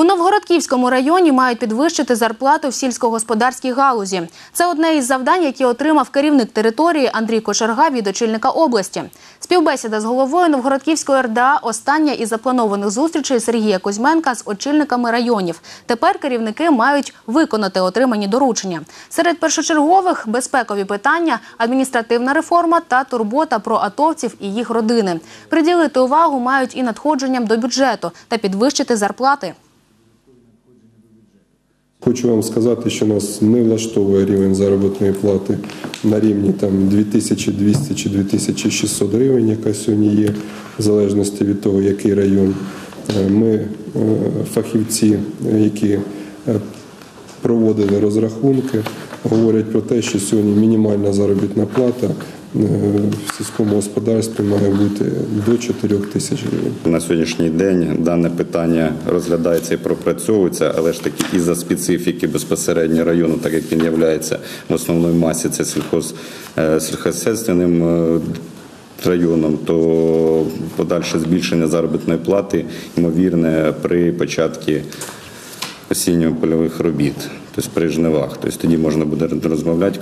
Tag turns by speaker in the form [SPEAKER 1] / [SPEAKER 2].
[SPEAKER 1] У Новгородківському районі мають підвищити зарплату в сільськогосподарській галузі. Це одне із завдань, які отримав керівник території Андрій Кошерга від очільника області. Співбесіда з головою Новгородківської РДА – остання із запланованих зустрічей Сергія Кузьменка з очільниками районів. Тепер керівники мають виконати отримані доручення. Серед першочергових – безпекові питання, адміністративна реформа та турбота про атовців і їх родини. Приділити увагу мають і надходженням до бюджету та підвищити зарплати.
[SPEAKER 2] Хочу вам сказати, що нас не влаштовує рівень заробітної плати на рівні там 2200 чи 2600 гривень, яка сьогодні є, в залежності від того, який район. Е, Ми е, фахівці, які е, проводили розрахунки, говорять про те, що сьогодні мінімальна заробітна плата в сільському господарстві має бути до 4 тисяч гривень.
[SPEAKER 3] На сьогоднішній день дане питання розглядається і пропрацьовується, але ж таки із-за специфіки безпосередньо району, так як він є в основній масі, це сільхоз, е, сільхозхозяйственним е, районом, то подальше збільшення заробітної плати ймовірне при початку осінньо-польових робіт, тобто при жнивах. Тобто тоді можна буде розмовляти.